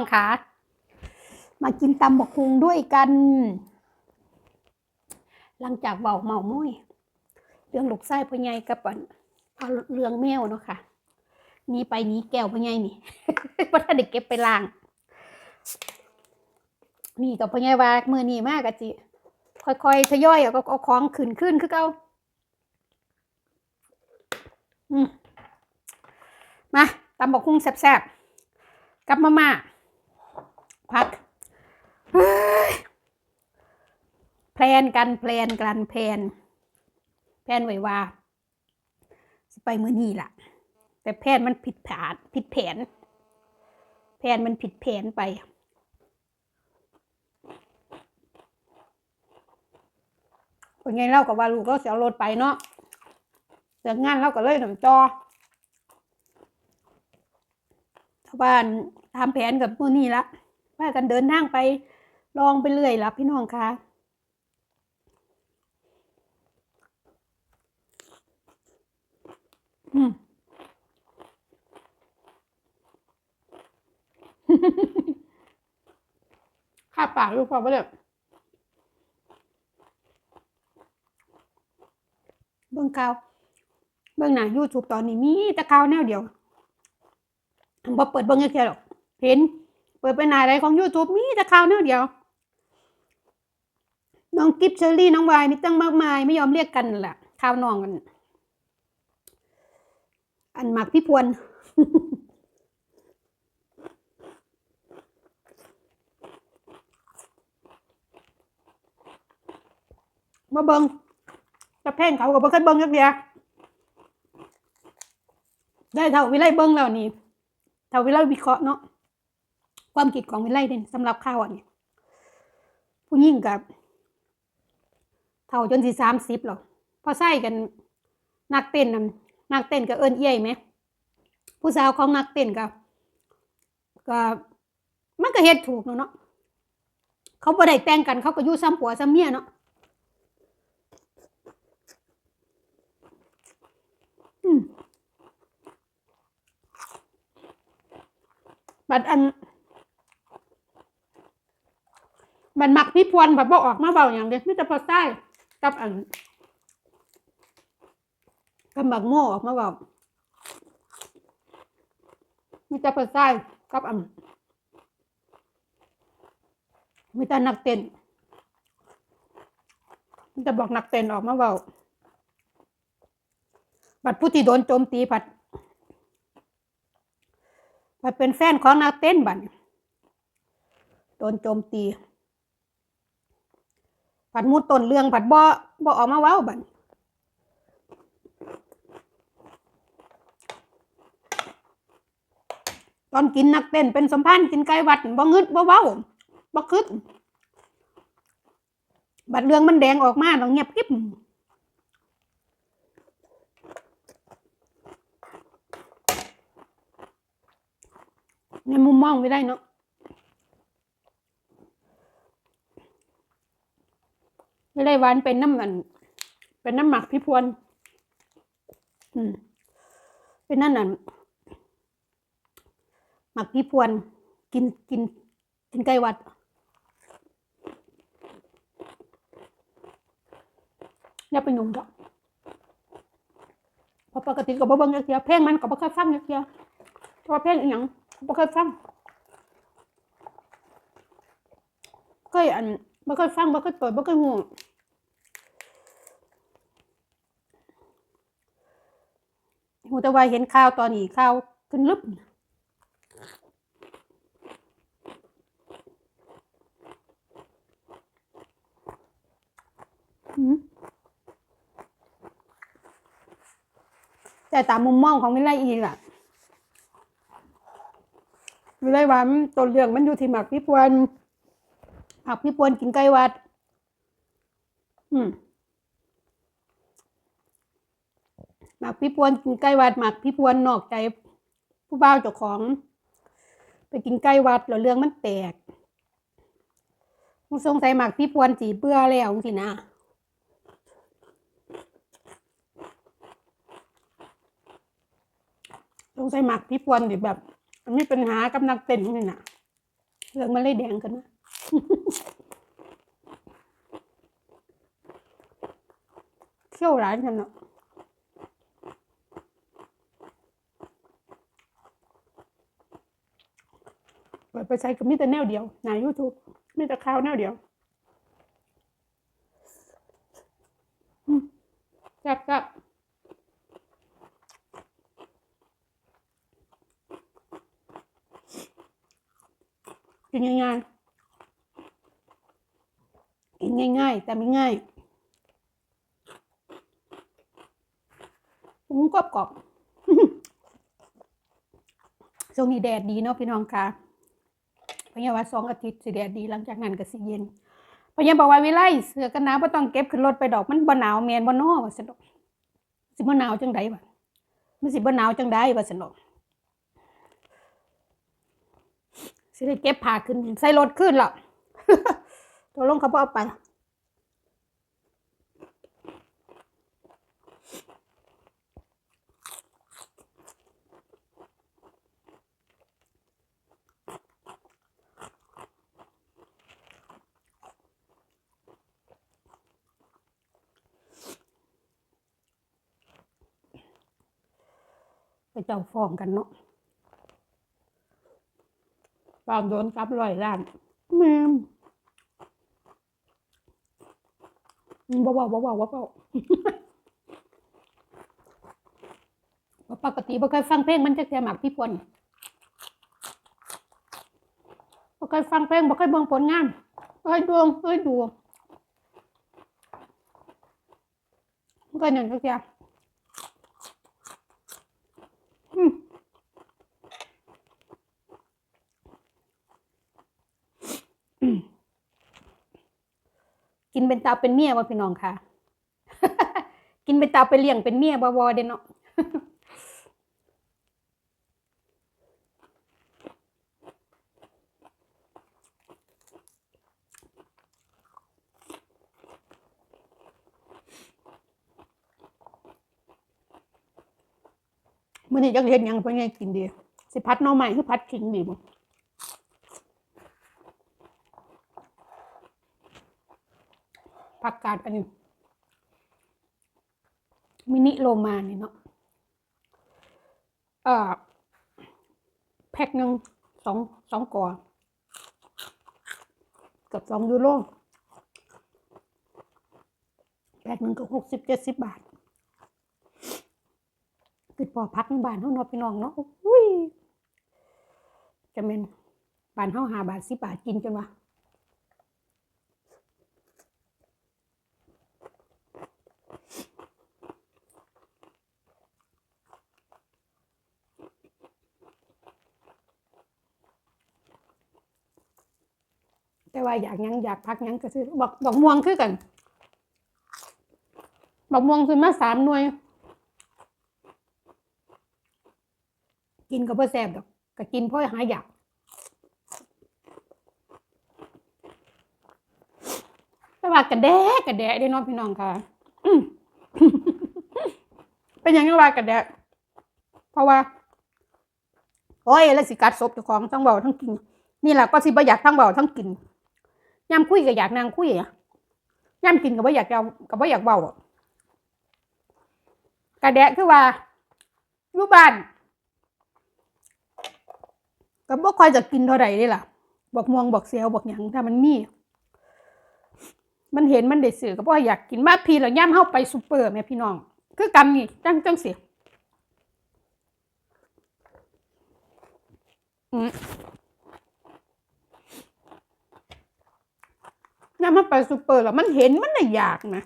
องคะมากินตำบักคุงด้วยกัน หลังจากเบาเมามุ้ยเรื่องลูกไส้พ่อใหญ่กับอันเอาเรื่องแมวเนาะค่ะนี้ไปนี้แก้วพ่อใหญ่นี่เพราะถ้าเด็กเก็บไปล้าง นี่กับพ่อใหญ่ว่ามือนี้มากกะจิค่อยๆทยอยเอาก็เอาของขึ้นขึ้นคือเก่าอืมมาตำบักคุงแซ่บๆกับมาม่า พักเฮ้ยแพลนกันแพลนกันแพลนแพลนไว้ว่าสิไปมือนี้ล่ะ แต่แพลนมันผิดผาดผิดแผนแผนมันผิดแผนไปเป็นไงเล่ากับว่าลูกก็เสียรถไปเนาะเสียงานเล่าก็เลยหนังจอชาวบ้านทำแผนกับพวกนี้ละ ว่ากันเดินทางไปลองไปเรื่อยละพี่น้องคะอืมข้าปากลูกพอปะเนี่ยเบิ่งข่าว เบิ่งหน้า YouTube ตอนนี้มีแต่ข่าวแนวเดียวบ่เปิดเบิ่งจักเที่ยหรอก เห็น เปิดไปหน้าใดของ YouTube มีแต่ข่าวแนวเดียว น้องกิฟเชอรี่น้องวายมีตั้งมากมาย ไม่ยอมเรียกกันแหละข่าวน้องกัน อันหมักพี่พวนมาเบิงจะแพงเขาก็บ่เคยเบิงจักเดียได้เท่าวิไลเบิงแล้วนี่เท่าวิไลวิเคราะห์เนาะ ความคิดของวิไลเด่นสำหรับข้าวอันนี้ผู้หญิงกับ เท่าจนสิสามสิบหรอกพอใส่กันนักเต้นนำนักเต้นกับเอิญเอี้ยไหม ผู้สาวของนักเต้นกับก็มันก็เฮ็ดถูกเนาะเขาบ่ได้แต่งกันเขาก็อยู่ซ้ำผัวซ้ำเมียเนาะบัดอัน บัดมักพี่พวนแบัดบ่ออกมาเบาอย่างเดียวมิจะพอใต้กับอันกับบักโม่ออกมาเบามิจะพอใต้กับอันมิจะนักเต้นมิจะบอกนักเต้นออกมาเบาบัดผู้ที่โดนโจมตีผัดผัดเป็นแฟนของนักเต้นบัดโดนโจมตี ผัดมูดต้นเรื่องผัดบ่บ่ออกมาเว้าบัดนี้ตอนกินนักเต้นเป็นสมพันธ์กินไก่วัดบ่งึดบ่เว้าบ่คึดบัดเรื่องมันแดงออกมาต้องเงียบกิ๊บในมุมมองไม่ได้เนาะ ไม่ได้หวานเป็นน้ำมันเป็นน้ำหมักพี่พวนอืมเป็นนั่นน่ะหมักพี่พวน กินกิน กินไก่วัดอย่าไปยุ่งกับเพราะปกติก็บ่เบิ่งจักเทียเพลงมันก็บ่เคยฟังจักเทียเพราะเพลงอีหยังบ่เคยฟังเคยอัน บ่เคยฟังบ่เคยเปิดบ่เคยหูหูแต่ว่าเห็นข่าวตอนนี้ข่าวขึ้นลึบแต่ตามมุมมองของวิไลอีกอะไม่ได้ว่ามันต้นเรื่องมันอยู่ที่หมักพี่ปวน หมักพี่ปวนกินไก่วัด อืมหมักพี่ปวนกินไก่วัดหมักพี่ปวนนอกใจผู้บ่าวเจ้าของ ไปกินไก่วัดแล้วเรื่องมันแตกมึงสงสัยหมักพี่ปวนสีเบื่อแล้วสินะสงสัยหมักพี่ปวนดิแบบ มันมีปัญหากับนักเต้นนี่นะเหลืองมันเลยแดงกันนะ เขี้ยวร้านกันเนาะเปิดไปใช้ก็มีแต่แนวเดียวใน YouTube มีแต่ข่าวแนวเดียวอืมแซ่บแซ่บกินง่ายๆ ง่าย ๆ แต่ไม่ง่ายหมูกรอบกรอบช่วงนี้แดดดีเนาะพี่น้องค่ะพยาว่าสองอาทิตย์สิแดดดีหลังจากนั้นก็สิเย็นพยาบอกว่าวิไลเสือกันหนาวบ่ต้องเก็บขึ้นรถไปดอกมันบ่หนาวแมนบ่นอว่าซั่นดอกสิบ่หนาวจังไดวะมันสิบ่หนาวจังไดว่าซั่นดอกสิได้เก็บผ้าขึ้นใส่รถขึ้นหรอ ตัวลงเขาบ่เอาไปไปเจ้าฟ้องกันเนาะปามโดนกลับร้อยล้านแม่ บ่เบาบ่เบาบ่เบาปกติบ่เคยฟังเพลงมันจะแค่หมักพี่พลบ่เคยฟังเพลงบ่เคยเบิ่งผลงานเอ้ยดวงเอ้ยดวงมันก็อย่างจักอย่างอืมอืม กินเป็นตาเป็นเมียบ่พี่น้องค่ะ กินเป็นตาเป็นเลี้ยงเป็นเมียบ่บ่เด้เนาะมื่อนี้จักเฮ็ดหยังเพิ่นให้กินดี สิพัดน่อไม้คือพัดขิงดีบ่ ผักกาดอันนี้มินิโลมานี่เนาะเอ่อแพ็คหนึ่งสองสองกอกับสองยูโรแพ็คหนึ่งก็หกสิบเจ็ดสิบบาทคือพอพักในบ้านเฮานาะพี่น้องเนาะอุ้ยจะเป็นบ้านเฮาหาบาทสิบาทกินจนว่า แต่ว่าอยากยังอยากพักยังก็ซื้อบอกบอกม่วงคือกันบอกม่วงคือมาสามหน่วย กินก็บ่แซ่บดอกก็กินเพราะหายอยากแต่ว่ากระแดะกระแดะเด้น้องพี่น้องค่ะเป็นยังไงว่ากระแดะเพราะว่าโอ้ยแล้วสิกัดศพเจ้าของทั้งเบาทั้งกิน นี่แหละก็สิบ่อยากทั้งเบาทั้งกิน ยามคุยก็อยากนางคุยอะยามกินก็บ่อยากเอาก็บ่อยากเบาอะกระแดะคือว่าอยู่บ้านก็บ่ค่อยจะกินเท่าใดเด้ล่ะบอกม่วงบอกเสียวบอกหยังถ้ามันมี มันเห็นมันได้ซื้อก็บ่อยากกินมาพี่แล้วย่ำเฮาไปซูเปอร์แม่พี่น้อง คือกันนี่จังจังเสิอืม ย่ำเฮาไปซูเปอร์แล้วมันเห็นมันน่ะอยากนะ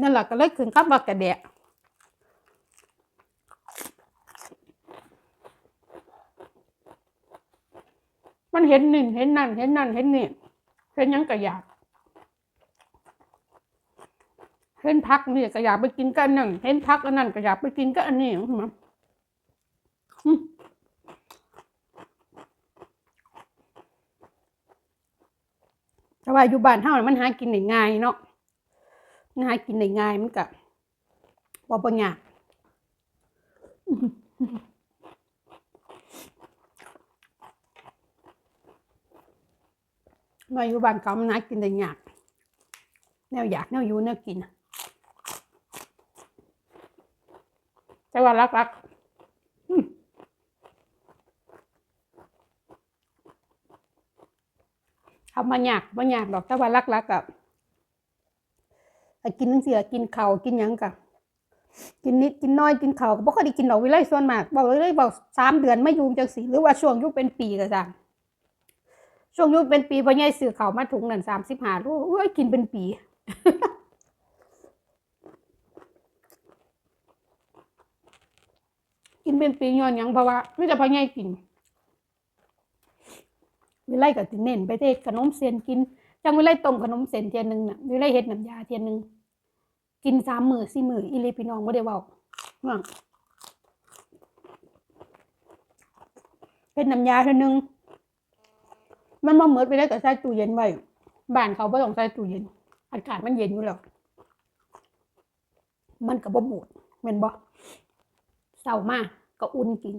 นั่นแหละก็เลยถึงกับว่ากระแดะมันเห็นหนี่งเห็นนั่น เห็นนั่น เห็นนี่เห็นยังก็อยากเห็นพักนี่ก็อยากไปกินกันนั่นเห็นพักอันนั้นก็อยากไปกินก็อันนี้ใช่ไหม แต่ว่าอยู่บ้านเท่ามันหากินได้ง่ายเนาะมันหากินได้ง่ายมันก็บ่บ่ยากมาอยู่บ้านเขามันหากินได้ยาก แนวอยากแนวอยู่แนวกิน แต่ว่ารักๆ อืมาอยากมาอยากดอกแต่ว่ารักๆกับกินทั้งเสียกินเข่ากินยังกับกินนิดกินน้อยกินเข่าก็บ่ค่อยได้กินดอกวิไลส่วนมากบอกเลยบอกสามเดือนไม่ยุ่จังสีหรือว่าช่วงยุคเป็นปีก็จ้ะช่วงยุคเป็นปีพ่อใหญ่ซื้อเข่ามาถุงนั่นสามสิบห้าลูกเอ้ยกินเป็นปีกินเป็นปีย้อนยังเพราะว่าไม่แต่พ่อใหญ่กิน วิไลก็สิเน้นไปเทศขนมเส้นกิน จังวิไลต้มขนมเส้นเทียนหนึงน่ะวิไลเฮ็ดน้ำยาเทียนหนึงกินสามมือสี่มืออีหลีพี่น้องบ่ได้เว้าว่าเฮ็ดน้ำยาเทียนหนึง มันบ่เหมือนไปได้ก็ใส่ตู้เย็นไว้ บ้านเขาบ่ต้องใส่ตู้เย็น อากาศมันเย็นอยู่แล้ว มันก็บ่บูดแม่นบ่เศร้ามากก็อุ่นกิน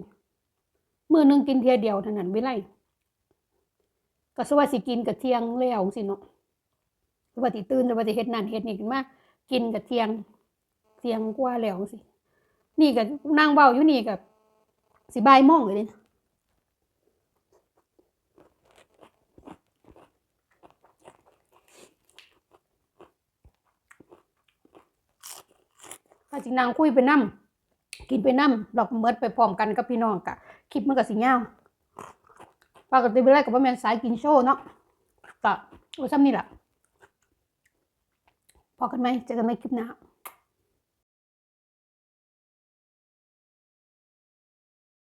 มื้อหนึงกินเทียเดียวเท่านั้นวิไล ก็สวัสสิกินกับเที่ยงแล้วสิเนาะสวัสสิตื่นสวัสสิเฮ็ดนั่นเฮ็ดนี่ขึ้นมากินกับเที่ยงเที่ยงกว่าแล้วสินี่ก็นั่งเว้าอยู่นี่กับสิบ่ายโมงเลยนะถ้าสินั่งคุยไปนํกินไปนํดอกเมิดไปพร้อมกันกับพี่น้องกะคลิปมันก็สิยาว ปกติเวลากับว่าแมนสายกินโชว์เนาะก็โอ้ซ้ำนี่แหละพอกันไหมเจอกันไหมคลิปหน้า